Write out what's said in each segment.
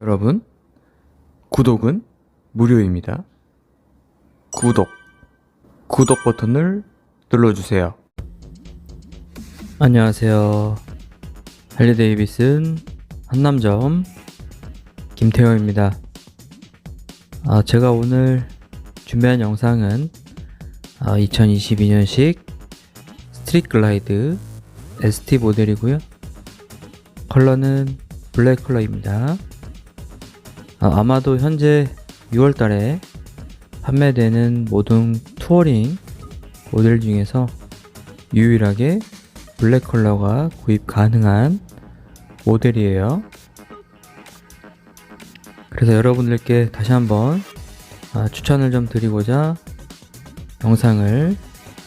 여러분, 구독은 무료입니다. 구독, 구독 버튼을 눌러주세요. 안녕하세요. 할리 데이비슨 한남점 김태호입니다. 아, 제가 오늘 준비한 영상은 아, 2022년식 스트릿 글라이드 ST 모델이고요. 컬러는 블랙 컬러입니다. 아, 아마도 현재 6월 달에 판매되는 모든 투어링 모델 중에서 유일하게 블랙 컬러가 구입 가능한 모델이에요. 그래서 여러분들께 다시 한번 아, 추천을 좀 드리고자 영상을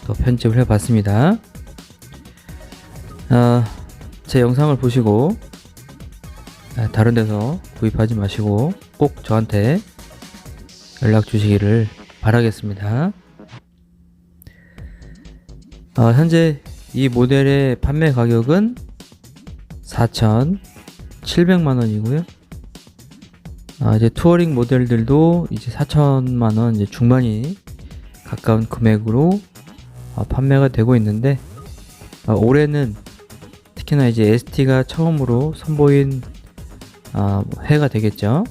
또 편집을 해봤습니다. 아, 제 영상을 보시고 아, 다른 데서 구입하지 마시고 꼭 저한테 연락 주시기를 바라겠습니다. 아, 현재 이 모델의 판매 가격은 4,700만 원이고요. 아, 이제 투어링 모델들도 이제 4천만 원 이제 중반이 가까운 금액으로 아, 판매가 되고 있는데 아, 올해는 특히나 이제 ST가 처음으로 선보인 아, 해가 되겠죠.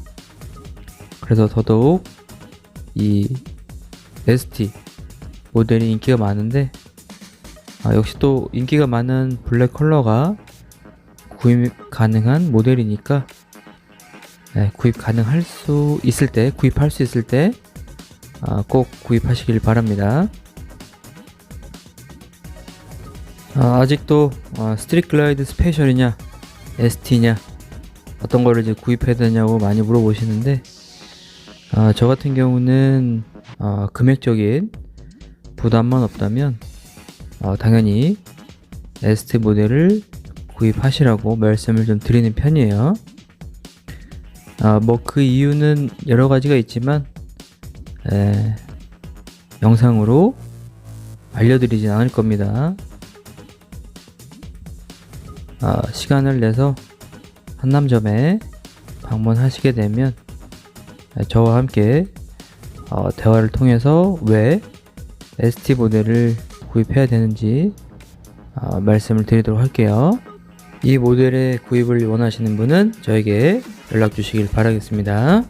그래서 더더욱 이 ST 모델이 인기가 많은데 아, 역시 또 인기가 많은 블랙 컬러가 구입 가능한 모델이니까 네, 구입 가능할 수 있을 때 구입할 수 있을 때 아, 꼭 구입하시길 바랍니다. 아, 아직도 아, 스트릿 글라이드 스페셜이냐 ST냐 어떤 거를 이제 구입해야 되냐고 많이 물어보시는데 아, 저 같은 경우는 아, 금액적인 부담만 없다면 어, 당연히 ST 모델을 구입하시라고 말씀을 좀 드리는 편이에요. 아, 뭐 그 이유는 여러 가지가 있지만 에, 영상으로 알려드리진 않을 겁니다. 아, 시간을 내서 한남점에 방문하시게 되면 에, 저와 함께 어, 대화를 통해서 왜 ST 모델을 구입해야 되는지 어, 말씀을 드리도록 할게요. 이 모델의 구입을 원하시는 분은 저에게 연락 주시길 바라겠습니다.